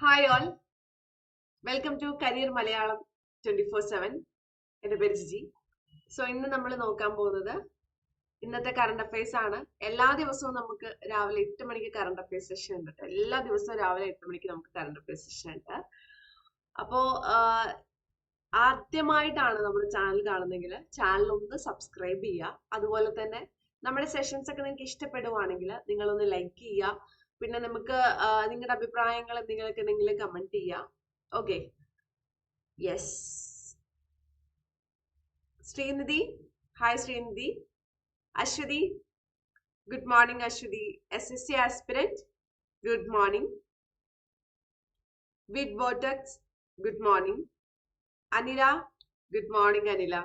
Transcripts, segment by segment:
Hi all welcome to career Malayalam twenty four seven എന്റെ പേര് Jiji. So ഇന്ന് നമ്മൾ നോക്കാൻ പോകുന്നത് ഇന്നത്തെ കറണ്ട് അഫയേഴ്സ് ആണ്. എല്ലാ ദിവസവും നമുക്ക് രാവിലെ എട്ട് മണിക്ക് കറണ്ട് അഫയേഴ്സ് സെഷൻ ഉണ്ട് എല്ലാ ദിവസവും രാവിലെ എട്ട് മണിക്ക് നമുക്ക് കറണ്ട് അഫയേഴ്സ് സെഷൻ ഉണ്ട്. അപ്പോ ആദ്യമായിട്ടാണ് നമ്മുടെ ചാനൽ കാണുന്നെങ്കിൽ ചാനൽ ഒന്ന് സബ്സ്ക്രൈബ് ചെയ്യുക. അതുപോലെ തന്നെ നമ്മുടെ സെഷൻസ് ഒക്കെ നിങ്ങൾക്ക് ഇഷ്ടപ്പെടുവാണെങ്കിൽ നിങ്ങളൊന്ന് ലൈക്ക് ചെയ്യുക. പിന്നെ നമുക്ക് നിങ്ങളുടെ അഭിപ്രായങ്ങൾ എന്തെങ്കിലുമൊക്കെ നിങ്ങൾ കമന്റ് ചെയ്യാം. Okay yes Srinidhi. Hi Srinidhi. Aswathi. Good morning Aswathi. S S C aspirant good morning Vid Botox good morning Anila good morning Anila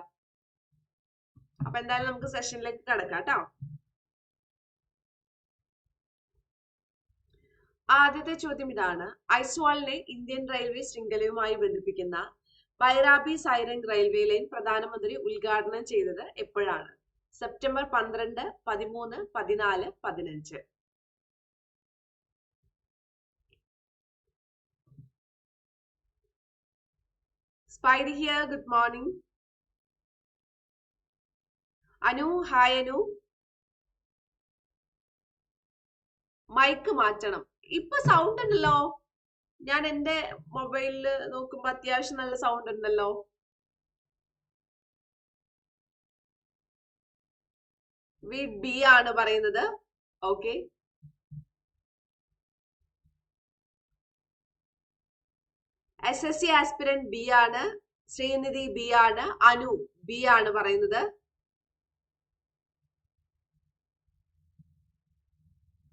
അപ്പൊ എന്തായാലും നമുക്ക് സെഷനിലേക്ക് കടക്കാം കേട്ടോ ആദ്യത്തെ ചോദ്യം ഇതാണ്. ഐസ്വാളിനെ ഇന്ത്യൻ റെയിൽവേ ശൃംഖലയുമായി ബന്ധിപ്പിക്കുന്ന ബൈറാബി സൈറംഗ് റെയിൽവേ ലൈൻ പ്രധാനമന്ത്രി ഉദ്ഘാടനം ചെയ്തത് എപ്പോഴാണ്? സെപ്റ്റംബർ പന്ത്രണ്ട് പതിമൂന്ന് പതിനാല് പതിനഞ്ച്. Spidey here good morning Anu hi Anu. Mike മാറ്റണം. ഇപ്പൊ സൗണ്ട് ഉണ്ടല്ലോ. ഞാൻ എന്റെ മൊബൈലിൽ നോക്കുമ്പോ അത്യാവശ്യം നല്ല സൗണ്ട് ഉണ്ടല്ലോ. വി ബി ആണ് പറയുന്നത്. Okay. S S C aspirant B ആണ്. ശ്രീനിധി ബി ആണ്. അനു ബി ആണ് പറയുന്നത്.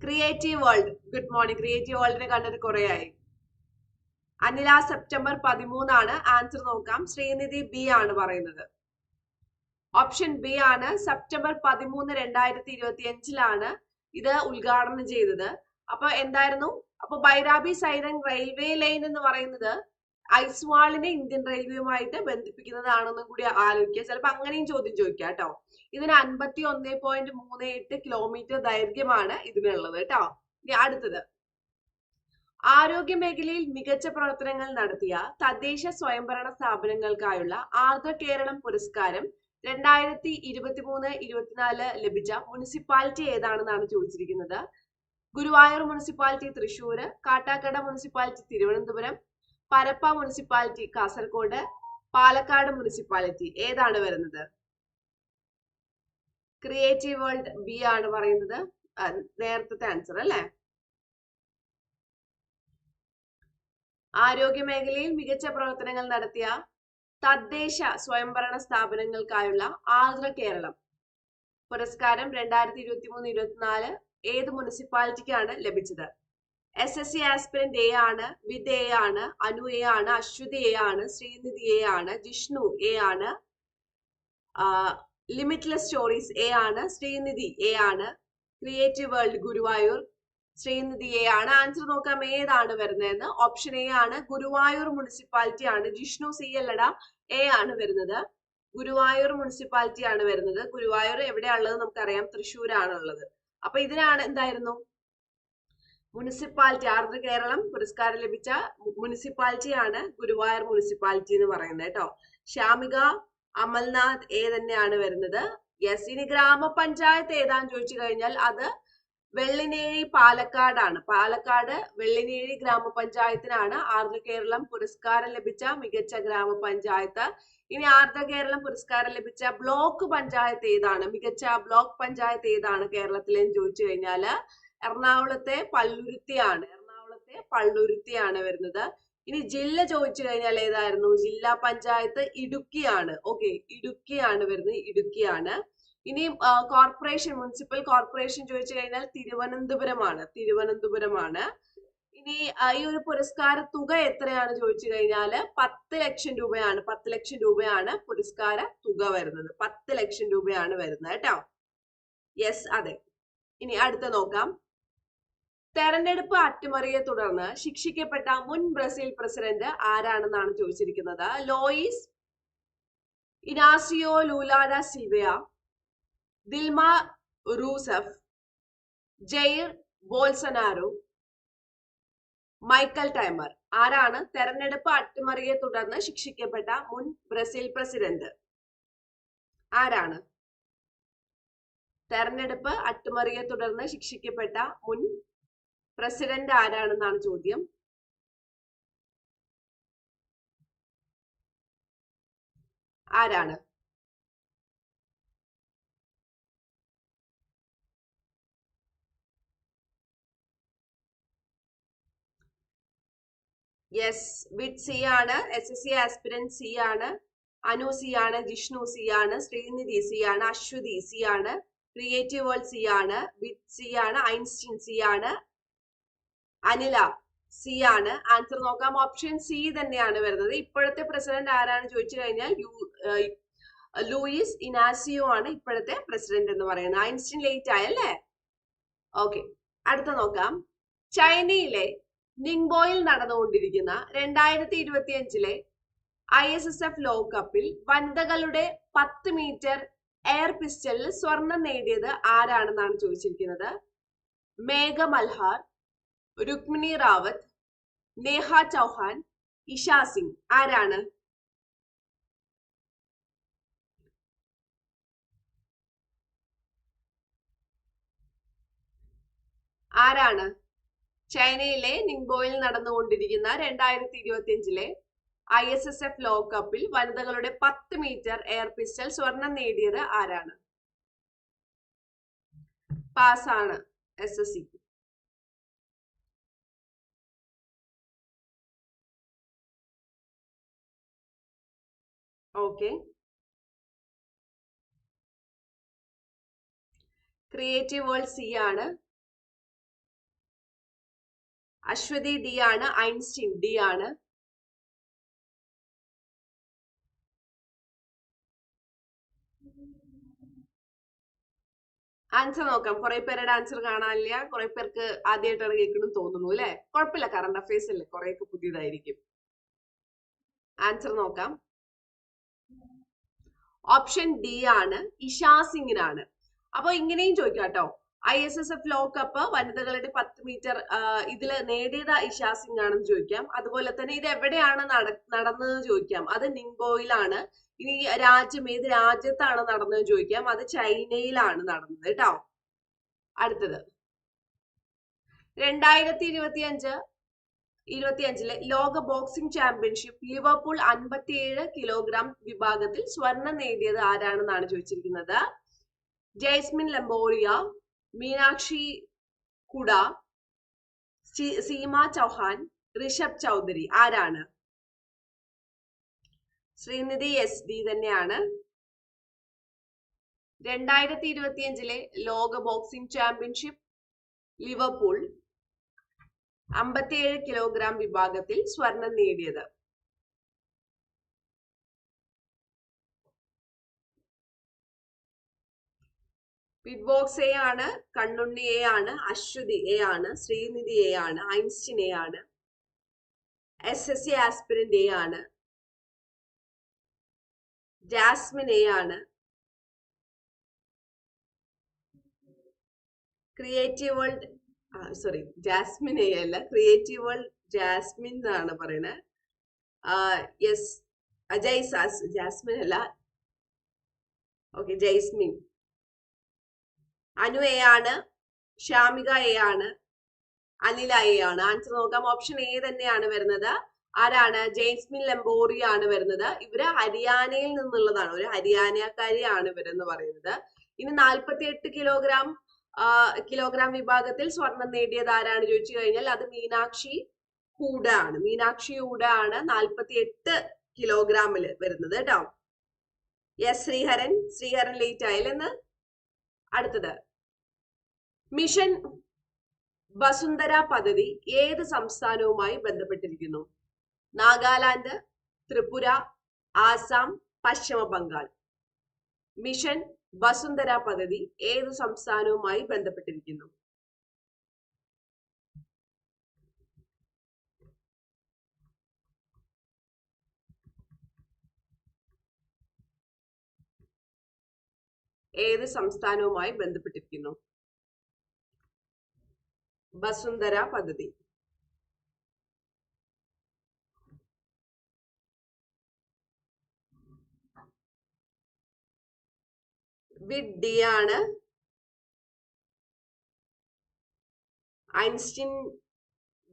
Creative world good morning creative വേൾഡിനെ കണ്ടിട്ട് കുറെ ആയി അനില സെപ്റ്റംബർ പതിമൂന്നാണ്. ആൻസർ നോക്കാം. ശ്രീനിധി ബി ആണ് പറയുന്നത്. ഓപ്ഷൻ ബി ആണ്. സെപ്റ്റംബർ പതിമൂന്ന് രണ്ടായിരത്തി ഇരുപത്തി അഞ്ചിലാണ് ഇത് ഉദ്ഘാടനം ചെയ്തത്. അപ്പൊ എന്തായിരുന്നു? അപ്പൊ ബൈരാബി സൈറൻ റെയിൽവേ ലൈൻ എന്ന് പറയുന്നത് ഐസ്വാളിനെ ഇന്ത്യൻ റെയിൽവേയുമായിട്ട് ബന്ധിപ്പിക്കുന്നതാണെന്നും കൂടി ആലോചിക്കുക ചിലപ്പോൾ അങ്ങനെയും ചോദ്യം ചോദിക്കാം കേട്ടോ. ഇതിന് അൻപത്തി ഒന്ന് പോയിന്റ് മൂന്ന് എട്ട് കിലോമീറ്റർ ദൈർഘ്യമാണ് ഇതിനുള്ളത് കേട്ടോ. ഇനി അടുത്തത്. ആരോഗ്യ മേഖലയിൽ മികച്ച പ്രവർത്തനങ്ങൾ നടത്തിയ തദ്ദേശ സ്വയംഭരണ സ്ഥാപനങ്ങൾക്കായുള്ള ആർദ്ര കേരളം പുരസ്കാരം രണ്ടായിരത്തി ഇരുപത്തി മൂന്ന് ഇരുപത്തിനാല് ലഭിച്ച മുനിസിപ്പാലിറ്റി ഏതാണെന്നാണ് ചോദിച്ചിരിക്കുന്നത്? Guruvayur municipality Thrissur Kattakada municipality Thiruvananthapuram Parappa municipality Kasaragod Palakkad municipality. ഏതാണ് വരുന്നത്? ക്രിയേറ്റീവ് വേൾഡ് ബി ആണ് പറയുന്നത്. നേരത്തെ ആൻസർ അല്ലേ? ആരോഗ്യ മേഖലയിൽ മികച്ച പ്രവർത്തനങ്ങൾ നടത്തിയ തദ്ദേശ സ്വയംഭരണ സ്ഥാപനങ്ങൾക്കായുള്ള ആർദ്ര കേരളം. പുരസ്കാരം രണ്ടായിരത്തി ഇരുപത്തി മൂന്ന് ഇരുപത്തിനാല് ഏത് മുനിസിപ്പാലിറ്റിക്കാണ് ലഭിച്ചത്? S S C aspirant A ആണ് വിദ് എ ആണ് അനു എ ആണ് അശ്വതി എ ആണ് ശ്രീനിധി എ ആണ് ജിഷ്ണു എ ആണ് ലിമിറ്റ്ലെസ് സ്റ്റോറീസ് എ ആണ് ശ്രീനിധി എ ആണ് creative world Guruvayur Srinidhi A ആണ്. ആൻസർ നോക്കാം ഏതാണ് വരുന്നതെന്ന്. ഓപ്ഷൻ എ ആണ് ഗുരുവായൂർ മുനിസിപ്പാലിറ്റി ആണ്. ജിഷ്ണു സി അല്ലട എ ആണ് വരുന്നത്. ഗുരുവായൂർ മുനിസിപ്പാലിറ്റി ആണ് വരുന്നത്. ഗുരുവായൂർ എവിടെയാണുള്ളത് നമുക്കറിയാം. തൃശ്ശൂരാണുള്ളത് അപ്പൊ ഇതിനാണ് എന്തായിരുന്നു? മുനിസിപ്പാലിറ്റി ആർദ്ര കേരളം പുരസ്കാരം ലഭിച്ച മുനിസിപ്പാലിറ്റിയാണ് ഗുരുവായൂർ മുനിസിപ്പാലിറ്റി എന്ന് പറയുന്നത് കേട്ടോ. ശ്യാമിക അമൽനാഥ് എ തന്നെയാണ് വരുന്നത്. യെസ് ഇനി ഗ്രാമപഞ്ചായത്ത് ഏതാന്ന് ചോദിച്ചു കഴിഞ്ഞാൽ അത് വെള്ളിനേഴി പാലക്കാടാണ്. പാലക്കാട് വെള്ളിനേഴി ഗ്രാമപഞ്ചായത്തിനാണ് ആർദ്ര കേരളം പുരസ്കാരം ലഭിച്ച മികച്ച ഗ്രാമപഞ്ചായത്ത്. ഇനി ആർദ്ര കേരളം പുരസ്കാരം ലഭിച്ച ബ്ലോക്ക് പഞ്ചായത്ത് ഏതാണ്? മികച്ച ബ്ലോക്ക് പഞ്ചായത്ത് ഏതാണ് കേരളത്തിലെന്ന് ചോദിച്ചു കഴിഞ്ഞാൽ എറണാകുളത്തെ പള്ളുരുത്തിയാണ്. എറണാകുളത്തെ പള്ളുരുത്തിയാണ് വരുന്നത്. ഇനി ജില്ല ചോദിച്ചു കഴിഞ്ഞാൽ ഏതായിരുന്നു? ജില്ലാ പഞ്ചായത്ത് ഇടുക്കിയാണ്. ഓക്കെ ഇടുക്കിയാണ് വരുന്നത്. ഇടുക്കിയാണ്. ഇനി കോർപ്പറേഷൻ മുനിസിപ്പൽ കോർപ്പറേഷൻ ചോദിച്ചു കഴിഞ്ഞാൽ തിരുവനന്തപുരമാണ്. തിരുവനന്തപുരമാണ്. ഇനി ഈ ഒരു പുരസ്കാര തുക എത്രയാണ് ചോദിച്ചു കഴിഞ്ഞാൽ പത്ത് ലക്ഷം രൂപയാണ്. പത്ത് ലക്ഷം രൂപയാണ് പുരസ്കാര തുക വരുന്നത്. പത്ത് ലക്ഷം രൂപയാണ് വരുന്നത്. കേട്ടോ? യെസ് അതെ. ഇനി അടുത്ത നോക്കാം. തെരഞ്ഞെടുപ്പ് അട്ടിമറിയെ തുടർന്ന് ശിക്ഷിക്കപ്പെട്ട മുൻ ബ്രസീൽ പ്രസിഡന്റ് ആരാണെന്നാണ് ചോദിച്ചിരിക്കുന്നത്? Luiz Inacio Lula da Silva Dilma Rousseff Jair Bolsonaro Michel Temer. ആരാണ് തെരഞ്ഞെടുപ്പ് അട്ടിമറിയെ തുടർന്ന് ശിക്ഷിക്കപ്പെട്ട മുൻ ബ്രസീൽ പ്രസിഡന്റ്? ആരാണ് തെരഞ്ഞെടുപ്പ് അട്ടിമറിയെ തുടർന്ന് ശിക്ഷിക്കപ്പെട്ട മുൻ പ്രസിഡന്റ് ആരാണെന്നാണ് ചോദ്യം? ആരാണ്? യെസ് വിറ്റ് സി ആണ് S S C aspirant C ആണ് അനു സി ആണ് ജിഷ്ണു സി ആണ് ശ്രീനിധി സി ആണ് അശ്വതി സി ആണ് ക്രിയേറ്റീവ് വേൾഡ് സി ആണ് വിറ്റ് സി ആണ് ഐൻസ്റ്റീൻ സി ആണ് അനില സി ആണ്. ആൻസർ നോക്കാം. ഓപ്ഷൻ സി തന്നെയാണ് വരുന്നത്. ഇപ്പോഴത്തെ പ്രസിഡന്റ് ആരാണ് ചോദിച്ചു കഴിഞ്ഞാൽ യു ലൂയിസ് ഇനാസിയോ ആണ് ഇപ്പോഴത്തെ പ്രസിഡന്റ് എന്ന് പറയുന്നത്. ഐൻസ്റ്റീൻ ലേറ്റ് ആയല്ലേ ഓക്കെ അടുത്ത നോക്കാം. ചൈനയിലെ നിങ്ബോയിൽ നടന്നുകൊണ്ടിരിക്കുന്ന രണ്ടായിരത്തി ഇരുപത്തി അഞ്ചിലെ ഐ എസ് എസ് എഫ് ലോകകപ്പിൽ വനിതകളുടെ പത്ത് മീറ്റർ എയർ പിസ്റ്റലിൽ സ്വർണം നേടിയത് ആരാണെന്നാണ് ചോദിച്ചിരിക്കുന്നത്? മേഘ മൽഹാർ രുക്മിണി റാവത്ത് നേഹ ചൗഹാൻ ഇഷ സിംഗ്. ആരാണ്? ആരാണ്? ചൈനയിലെ നിങ്ബോയിൽ നടന്നുകൊണ്ടിരിക്കുന്ന രണ്ടായിരത്തി ഇരുപത്തി അഞ്ചിലെ ഐ എസ് എസ് എഫ് ലോകകപ്പിൽ വനിതകളുടെ പത്ത് മീറ്റർ എയർ പിസ്റ്റൽ സ്വർണം നേടിയത് ആരാണ്? പാസ്സാണ് S S C okay. Creative world C ആണ്. അശ്വതി ഡി ആണ് ഐൻസ്റ്റീൻ ഡി ആണ്. ആൻസർ നോക്കാം. കുറെ പേരുടെ ആൻസർ കാണാനില്ല. കുറെ പേർക്ക് ആദ്യമായിട്ടാണ് കേൾക്കണം തോന്നുന്നു അല്ലെ? കുഴപ്പമില്ല. കറണ്ട് അഫയേഴ്സ് അല്ലേ? കുറെയൊക്കെ പുതിയതായിരിക്കും. ആൻസർ നോക്കാം. ഓപ്ഷൻ ഡി ആണ് ഇഷാ സിംഗിനാണ്. അപ്പോൾ ഇങ്ങനെയും ചോദിക്കാം കേട്ടോ. ഐ എസ് എസ് എഫ് ലോകകപ്പ് വനിതകളുടെ പത്ത് മീറ്റർ ഇതിൽ നേടിയത് ഇഷാ സിംഗ് ആണെന്ന് ചോദിക്കാം. അതുപോലെ തന്നെ ഇത് എവിടെയാണ് നടന്നതെന്ന് നടന്നത് ചോദിക്കാം. അത് നിംബോയിലാണ്. ഇനി രാജ്യം ഏത് രാജ്യത്താണ് നടന്നത് ചോദിക്കാം. അത് ചൈനയിലാണ് നടന്നത് കേട്ടോ. അടുത്തത്. രണ്ടായിരത്തി ഇരുപത്തി അഞ്ച് ഇരുപത്തി അഞ്ചിലെ ലോക ബോക്സിംഗ് ചാമ്പ്യൻഷിപ്പ് ലിവർപൂൾ അൻപത്തിയേഴ് കിലോഗ്രാം വിഭാഗത്തിൽ സ്വർണം നേടിയത് ആരാണെന്നാണ് ചോദിച്ചിരിക്കുന്നത്? ജയ്സ്മിൻ ലംബോറിയ മീനാക്ഷി കുട സീമ ചൗഹാൻ ഋഷഭ് ചൗധരി ആരാണ്? ശ്രീനിധി എസ് ഡി തന്നെയാണ്. രണ്ടായിരത്തി ഇരുപത്തിയഞ്ചിലെ ലോക ബോക്സിംഗ് ചാമ്പ്യൻഷിപ്പ് ലിവർപൂൾ അമ്പത്തിയേഴ് കിലോഗ്രാം വിഭാഗത്തിൽ സ്വർണം നേടിയത്. പിറ്റ് ബോക്സ് എ ആണ് കണ്ണുണ്ണി എ ആണ് അശ്വതി എ ആണ് ശ്രീനിധി എ ആണ് ഐൻസ്റ്റിൻ എ ആണ് S S C aspirant A ആണ് ജാസ്മിൻ എ ആണ് creative world sorry Jasmine A അല്ല ക്രിയേറ്റീവ് വേൾഡ് ജാസ്മിൻ എന്നാണ് പറയുന്നത് യെസ് അജയ് സാസ് ജാസ്മിൻ അല്ല. ഓക്കെ ജൈസ്മിൻ അനു എ ആണ് ഷ്യാമിക എ ആണ് അനില എ ആണ്. ആൻസർ നോക്കാം. ഓപ്ഷൻ എ തന്നെയാണ് വരുന്നത്. ആരാണ്? ജെയ്സ്മിൻ ലംബോറി ആണ് വരുന്നത്. ഇവർ ഹരിയാനയിൽ നിന്നുള്ളതാണ്. ഒരു ഹരിയാനക്കാരിയാണ് ഇവരെന്ന് പറയുന്നത്. ഇനി നാൽപ്പത്തി എട്ട് കിലോഗ്രാം കിലോഗ്രാം വിഭാഗത്തിൽ സ്വർണം നേടിയത് ആരാണ് ചോദിച്ചു കഴിഞ്ഞാൽ അത് മീനാക്ഷി ഹൂഡ ആണ്. മീനാക്ഷി ഹൂഡ ആണ് നാൽപ്പത്തി എട്ട് കിലോഗ്രാമിൽ വരുന്നത് കേട്ടോ. എസ് ശ്രീഹരൻ. ശ്രീഹരൻ ലേറ്റ് ആയില്ലെന്ന് അടുത്തത്. മിഷൻ വസുന്ധര പദ്ധതി ഏത് സംസ്ഥാനവുമായി ബന്ധപ്പെട്ടിരിക്കുന്നു? നാഗാലാൻഡ് ത്രിപുര ആസാം പശ്ചിമ ബംഗാൾ. മിഷൻ വസുന്ധര പദ്ധതി ഏത് സംസ്ഥാനവുമായി ബന്ധപ്പെട്ടിരിക്കുന്നു? ഏത് സംസ്ഥാനവുമായി ബന്ധപ്പെട്ടിരിക്കുന്നു? വസുന്ധര പദ്ധതി. വിഡ് ഡി ആണ് ഐൻസ്റ്റിൻ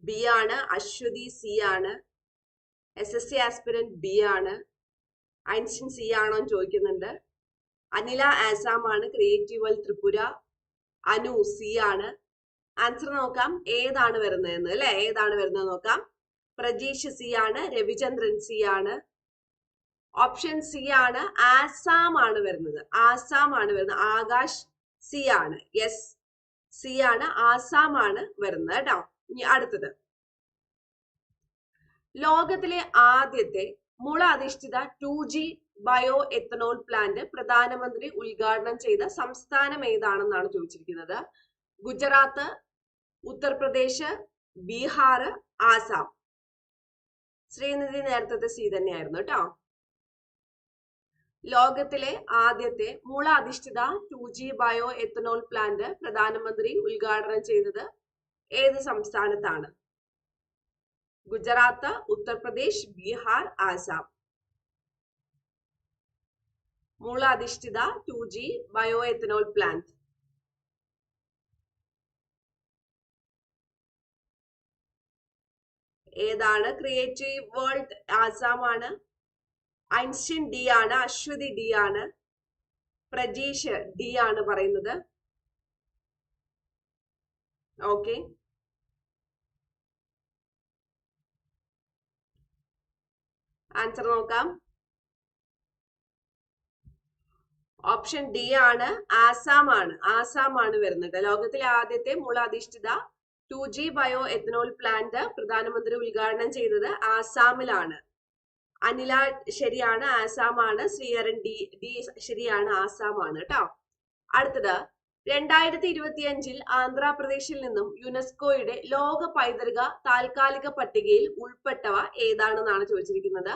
ബി ആണ് അശ്വതി സി ആണ് S S C aspirant B ആണ് ഐൻസ്റ്റിൻ സി ആണോ എന്ന് ചോദിക്കുന്നുണ്ട്. അനില ആസാം ആണ് creative world Tripura Anu C ആണ്. ആൻസർ നോക്കാം ഏതാണ് വരുന്നതെന്ന് അല്ലെ? ഏതാണ് വരുന്നത് നോക്കാം. പ്രജീഷ് സി ആണ് രവിചന്ദ്രൻ സി ആണ്. ഓപ്ഷൻ സി ആണ് ആസാം ആണ് വരുന്നത്. ആസാം ആണ് വരുന്നത്. ആകാശ് സി ആണ്. യെസ് സി ആണ്. ആസാം ആണ് വരുന്നത് കേട്ടോ. ഇനി അടുത്തത്. ലോകത്തിലെ ആദ്യത്തെ മുള അധിഷ്ഠിത two G bio ethanol plant പ്രധാനമന്ത്രി ഉദ്ഘാടനം ചെയ്ത സംസ്ഥാനം ഏതാണെന്നാണ് ചോദിച്ചിരിക്കുന്നത്? ഗുജറാത്ത് ഉത്തർപ്രദേശ് ബീഹാർ ആസാം. ശ്രീനിധി നേരത്തെ സി തന്നെയായിരുന്നു കേട്ടോ. ലോകത്തിലെ ആദ്യത്തെ മുള അധിഷ്ഠിത two G bio ethanol plant പ്രധാനമന്ത്രി ഉദ്ഘാടനം ചെയ്തത് ഏത് സംസ്ഥാനത്താണ്? ഗുജറാത്ത് ഉത്തർപ്രദേശ് ബീഹാർ ആസാം. മുള അധിഷ്ഠിത two G bio ethanol plant ഏതാണ്? ക്രിയേറ്റീവ് വേൾഡ് ആസാം ആണ് ഐൻസ്റ്റീൻ ഡി ആണ് അശ്വതി ഡി ആണ് പ്രജീഷ് ഡി ആണ് പറയുന്നത്. ഓക്കെ. ആൻസർ നോക്കാം. ഓപ്ഷൻ ഡി ആണ് ആസാം ആണ്. ആസാം ആണ് വരുന്നത്. ലോകത്തിലെ ആദ്യത്തെ മൂളാധിഷ്ഠിത two G bio ethanol plant പ്രധാനമന്ത്രി ഉദ്ഘാടനം ചെയ്തത് ആസാമിലാണ്. അനില ശരിയാണ് ആസാം ആണ് ശ്രീഹരൻ ഡി ഡി ശരിയാണ് ആസാം ആണ് കേട്ടോ അടുത്തത്. രണ്ടായിരത്തി ഇരുപത്തിയഞ്ചിൽ ആന്ധ്രാപ്രദേശിൽ നിന്നും യുനെസ്കോയുടെ ലോക പൈതൃക താൽക്കാലിക പട്ടികയിൽ ഉൾപ്പെട്ടവ ഏതാണെന്നാണ് ചോദിച്ചിരിക്കുന്നത്?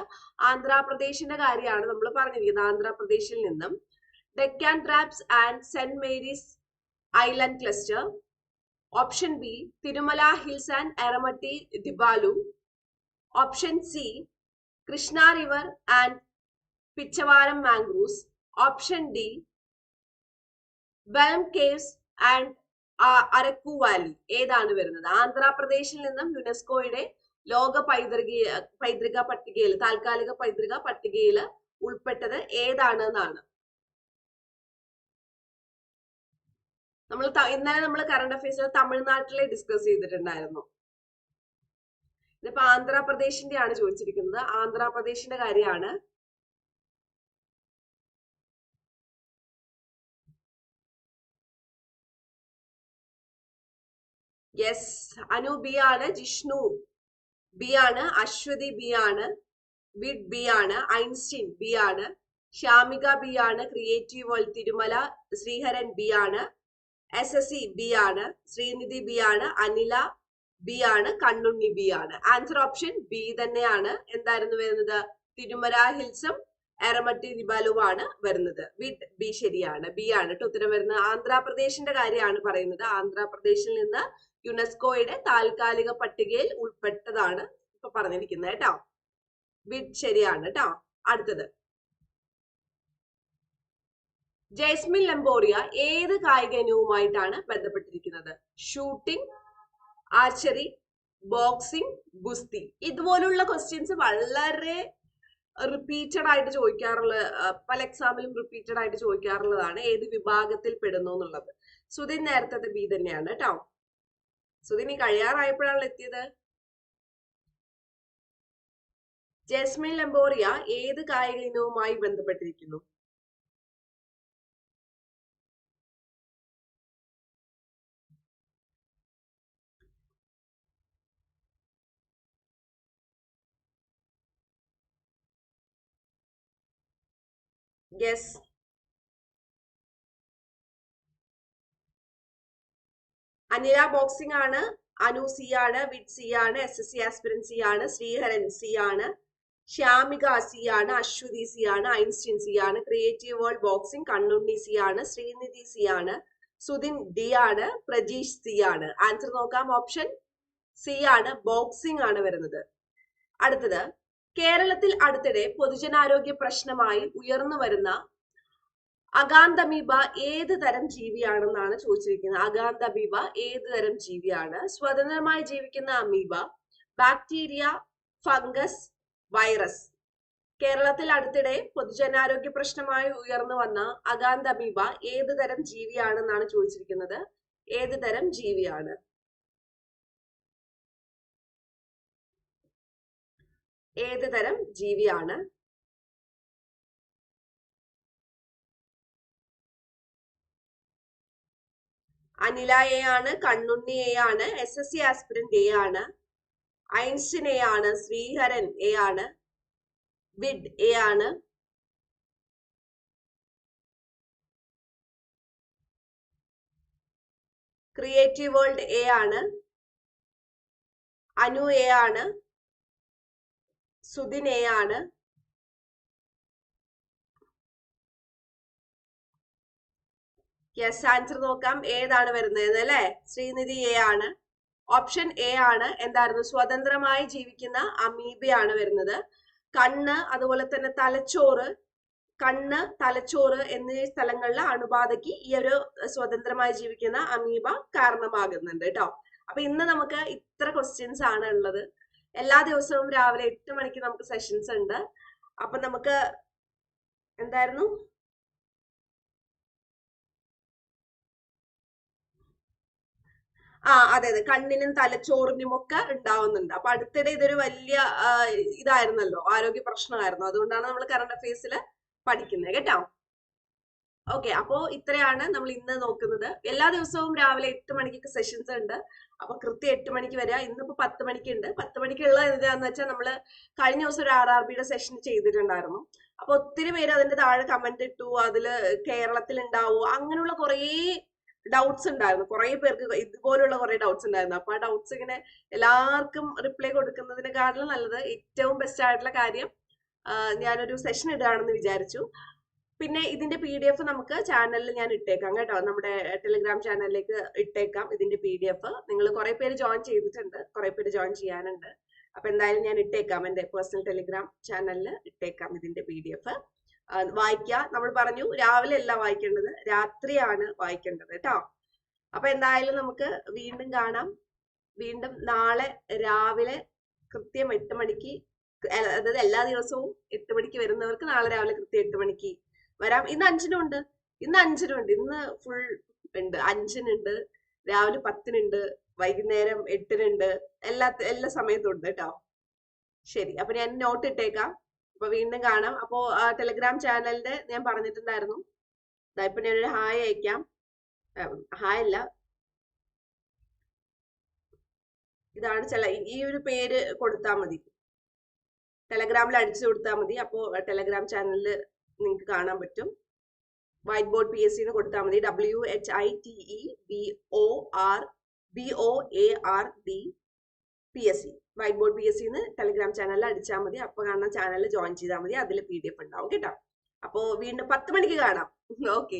ആന്ധ്രാപ്രദേശിന്റെ കാര്യമാണ് നമ്മൾ പറഞ്ഞിരിക്കുന്നത്. ആന്ധ്രാപ്രദേശിൽ നിന്നും Deccan traps and Saint Mary's island cluster option B Tirumala hills and Erramatti Dibbalu option C Krishna river and Pichavaram mangroves option D Belum caves and Araku valley ഏതാണ് വരുന്നത്? ആന്ധ്രാപ്രദേശിൽ നിന്നും യുനെസ്കോയുടെ ലോക പൈതൃക പൈതൃക പട്ടികയിൽ താൽക്കാലിക പൈതൃക പട്ടികയിൽ ഉൾപ്പെട്ടത് ഏതാണ് എന്നാണ് നമ്മൾ ഇന്നലെ നമ്മൾ കറണ്ട് അഫയേഴ്സിൽ തമിഴ്നാട്ടിലെ ഡിസ്കസ് ചെയ്തിട്ടുണ്ടായിരുന്നു. ഇതിപ്പോ ആന്ധ്രാപ്രദേശിന്റെ ആണ് ചോദിച്ചിരിക്കുന്നത്. ആന്ധ്രാപ്രദേശിന്റെ കാര്യമാണ്. യെസ് അനു ബി ആണ് ജിഷ്ണു ബി ആണ് അശ്വതി ബി ആണ് ബിഡ് ബി ആണ് ഐൻസ്റ്റീൻ ബി ആണ് ശ്യാമിക ബി ആണ് creative world Tirumala Sreeharan B ആണ് എസ് എസ് സി ബി ആണ് ശ്രീനിധി ബി ആണ് അനില ബി ആണ് കണ്ണുണ്ണി ബി ആണ്. ആൻസർ ഓപ്ഷൻ ബി തന്നെയാണ്. എന്തായിരുന്നു വരുന്നത്? തിരുമല ഹിൽസും എറമട്ടി ദിബാലുവാണ് വരുന്നത്. ബി ബി ശരിയാണ്. ബി ആണ് കേട്ടോ ഉത്തരം വരുന്നത്. ആന്ധ്രാപ്രദേശിന്റെ കാര്യമാണ് പറയുന്നത്. ആന്ധ്രാപ്രദേശിൽ നിന്ന് യുനെസ്കോയുടെ താൽക്കാലിക പട്ടികയിൽ ഉൾപ്പെട്ടതാണ് ഇപ്പൊ പറഞ്ഞിരിക്കുന്നത് കേട്ടോ. വിഡ് ശരിയാണ് കേട്ടോ അടുത്തത്. ജൈസ്മിൻ ലംബോറിയ ഏത് കായിക ഇനവുമായിട്ടാണ് ബന്ധപ്പെട്ടിരിക്കുന്നത്? ഷൂട്ടിംഗ് ആർച്ചറി ബോക്സിംഗ് ഗുസ്തി. ഇതുപോലുള്ള ക്വസ്റ്റ്യൻസ് വളരെ റിപ്പീറ്റഡ് ആയിട്ട് ചോദിക്കാറുള്ള പല എക്സാമ്പിളും റിപ്പീറ്റഡ് ആയിട്ട് ചോദിക്കാറുള്ളതാണ് ഏത് വിഭാഗത്തിൽ പെടുന്നു എന്നുള്ളത്. സുധിൻ നേരത്തെ ബി തന്നെയാണ് കേട്ടോ സുധിൻ ഈ കഴിയാറായപ്പോഴാണല്ലോ എത്തിയത്? ജസ്മിൻ ലംബോറിയ ഏത് കായിക ഇനവുമായി ബന്ധപ്പെട്ടിരിക്കുന്നു? യെസ് അനില ബോക്സിംഗ് ആണ് അനു സി ആണ് വിഡ് സി ആണ് S S C aspirant C ആണ് ശ്രീഹരൻ സി ആണ് ശ്യാമിക സി ആണ് അശ്വതി സി ആണ് ഐൻസ്റ്റീൻ സി ആണ് creative world boxing Kannunni C ആണ് ശ്രീനിധി സി ആണ് സുധിൻ ഡി ആണ് പ്രജീഷ് സി ആണ് ആൻസർ നോക്കാം ഓപ്ഷൻ സി ആണ് ബോക്സിംഗ് ആണ് വരുന്നത് അടുത്തത് കേരളത്തിൽ അടുത്തിടെ പൊതുജനാരോഗ്യ പ്രശ്നമായി ഉയർന്നു വരുന്ന അഗാന്തമീബ ഏത് തരം ജീവിയാണെന്നാണ് ചോദിച്ചിരിക്കുന്നത്. അഗാന്തമീബ ഏത് തരം ജീവിയാണ്? സ്വതന്ത്രമായി ജീവിക്കുന്ന അമീബ ബാക്ടീരിയ ഫംഗസ് വൈറസ്. കേരളത്തിൽ അടുത്തിടെ പൊതുജനാരോഗ്യ പ്രശ്നമായി ഉയർന്നു വന്ന അഗാന്തമീബ ഏത് തരം ജീവിയാണെന്നാണ് ചോദിച്ചിരിക്കുന്നത്? ഏത് തരം ജീവിയാണ്? ഏത് തരം ജീവിയാണ്? അനില എ ആണ് കണ്ണുണ്ണി എ ആണ് S S C aspirant A ആണ് ഐൻസ്റ്റീൻ എ ആണ് ശ്രീഹരൻ എ ആണ് ബിഡ് എ ആണ്. ക്രിയേറ്റീവ് വേൾഡ് എ ആണ് അനു എ ആണ് ആണ് യെസ് ആൻസർ നോക്കാം. ഏതാണ് വരുന്നത് അല്ലെ? ശ്രീനിധി എ ആണ്. ഓപ്ഷൻ എ ആണ്. എന്തായിരുന്നു? സ്വതന്ത്രമായി ജീവിക്കുന്ന അമീബയാണ് വരുന്നത്. കണ്ണ് അതുപോലെ തന്നെ തലച്ചോറ്. കണ്ണ് തലച്ചോറ് എന്നീ സ്ഥലങ്ങളിലെ അണുബാധയ്ക്ക് ഈ ഒരു സ്വതന്ത്രമായി ജീവിക്കുന്ന അമീബ കാരണമാകുന്നുണ്ട് കേട്ടോ. അപ്പൊ ഇന്ന് നമുക്ക് ഇത്ര ക്വസ്റ്റ്യൻസ് ആണ് ഉള്ളത്. എല്ലാ ദിവസവും രാവിലെ എട്ട് മണിക്ക് നമുക്ക് സെഷൻസ് ഉണ്ട്. അപ്പൊ നമുക്ക് എന്തായിരുന്നു? ആ അതെ അതെ. കണ്ണിനും തലച്ചോറിനും ഒക്കെ ഉണ്ടാവുന്നുണ്ട്. അപ്പൊ അടുത്തിടെ ഇതൊരു വലിയ ഇതായിരുന്നല്ലോ. ആരോഗ്യ പ്രശ്നമായിരുന്നു. അതുകൊണ്ടാണ് നമ്മൾ കറണ്ട് അഫയേഴ്സിൽ പഠിക്കുന്നത് കേട്ടോ? ഓക്കെ അപ്പോ ഇത്രയാണ് നമ്മൾ ഇന്ന് നോക്കുന്നത്. എല്ലാ ദിവസവും രാവിലെ എട്ട് മണിക്ക് സെഷൻസ് ഉണ്ട്. അപ്പൊ കൃത്യം എട്ട് മണിക്ക് വരിക. ഇന്നിപ്പോ പത്ത് മണിക്ക് ഉണ്ട് പത്ത് മണിക്കുള്ള എന്താന്ന് വെച്ചാൽ നമ്മൾ കഴിഞ്ഞ ദിവസം ഒരു ആർ ആർ ബിയുടെ സെഷൻ ചെയ്തിട്ടുണ്ടായിരുന്നു. അപ്പൊ ഒത്തിരി പേര് അതിന്റെ താഴെ കമന്റ് ഇട്ടു. അതിൽ കേരളത്തിൽ ഉണ്ടാവോ അങ്ങനെയുള്ള കുറേ ഡൗട്ട്സ് ഉണ്ടായിരുന്നു. കുറെ പേർക്ക് ഇതുപോലുള്ള കുറെ ഡൗട്ട്സ് ഉണ്ടായിരുന്നു. അപ്പൊ ആ ഡൗട്ട്സ് ഇങ്ങനെ എല്ലാവർക്കും റിപ്ലൈ കൊടുക്കുന്നതിനെക്കാട്ടിലും നല്ലത് ഏറ്റവും ബെസ്റ്റ് ആയിട്ടുള്ള കാര്യം ഞാനൊരു സെഷൻ ഇടുകയാണെന്ന് വിചാരിച്ചു. പിന്നെ ഇതിന്റെ പി ഡി എഫ് നമുക്ക് ചാനലിൽ ഞാൻ ഇട്ടേക്കാം കേട്ടോ. നമ്മുടെ ടെലിഗ്രാം ചാനലിലേക്ക് ഇട്ടേക്കാം ഇതിന്റെ പി ഡി എഫ് നിങ്ങൾ കുറെ പേര് ജോയിൻ ചെയ്തിട്ടുണ്ട്. കുറെ പേര് ജോയിൻ ചെയ്യാനുണ്ട്. അപ്പൊ എന്തായാലും ഞാൻ ഇട്ടേക്കാം എന്റെ പേഴ്സണൽ ടെലിഗ്രാം ചാനലിൽ ഇട്ടേക്കാം ഇതിന്റെ പി ഡി എഫ് വായിക്കുക നമ്മൾ പറഞ്ഞു രാവിലെ അല്ല വായിക്കേണ്ടത്. രാത്രിയാണ് വായിക്കേണ്ടത് കേട്ടോ. അപ്പൊ എന്തായാലും നമുക്ക് വീണ്ടും കാണാം. വീണ്ടും നാളെ രാവിലെ കൃത്യം എട്ട് മണിക്ക് അതായത് എല്ലാ ദിവസവും എട്ട് മണിക്ക് വരുന്നവർക്ക് നാളെ രാവിലെ കൃത്യം എട്ട് മണിക്ക് വരാം. ഇന്ന് അഞ്ചിനും ഉണ്ട് ഇന്ന് അഞ്ചിനും ഉണ്ട് ഇന്ന് ഫുൾ ഉണ്ട്. അഞ്ചിനുണ്ട്. രാവിലെ പത്തിനുണ്ട്. വൈകുന്നേരം എട്ടിനുണ്ട്. എല്ലാ എല്ലാ സമയത്തും ഉണ്ട് കേട്ടോ. ശരി. അപ്പൊ ഞാൻ നോട്ട് ഇട്ടേക്കാം. അപ്പൊ വീണ്ടും കാണാം. അപ്പോ ടെലിഗ്രാം ചാനലിന്റെ ഞാൻ പറഞ്ഞിട്ടുണ്ടായിരുന്നു. ഇപ്പൊ ഞാനൊരു ഹായ് അയക്കാം. ഹായ് അല്ല. ഇതാണ് ചില ഈ ഒരു പേര് കൊടുത്താൽ മതി. ടെലഗ്രാമിൽ അടിച്ചു കൊടുത്താൽ മതി. അപ്പോൾ ടെലഗ്രാം ചാനലിൽ നിങ്ങൾക്ക് കാണാൻ പറ്റും. വൈറ്റ് ബോർഡ് പി എസ് സിന്ന് കൊടുത്താൽ മതി. W H I T E B O A R D P S C white S P S board P S സിന്ന് ടെലിഗ്രാം ചാനലിൽ അടിച്ചാൽ മതി. അപ്പോൾ കാണുന്ന ചാനലിൽ ജോയിൻ ചെയ്താൽ മതി. അതിൽ പി ഡി എഫ് ഉണ്ടാവും. കേട്ടോ? അപ്പോൾ വീണ്ടും പത്ത് മണിക്ക് കാണാം. ഓക്കെ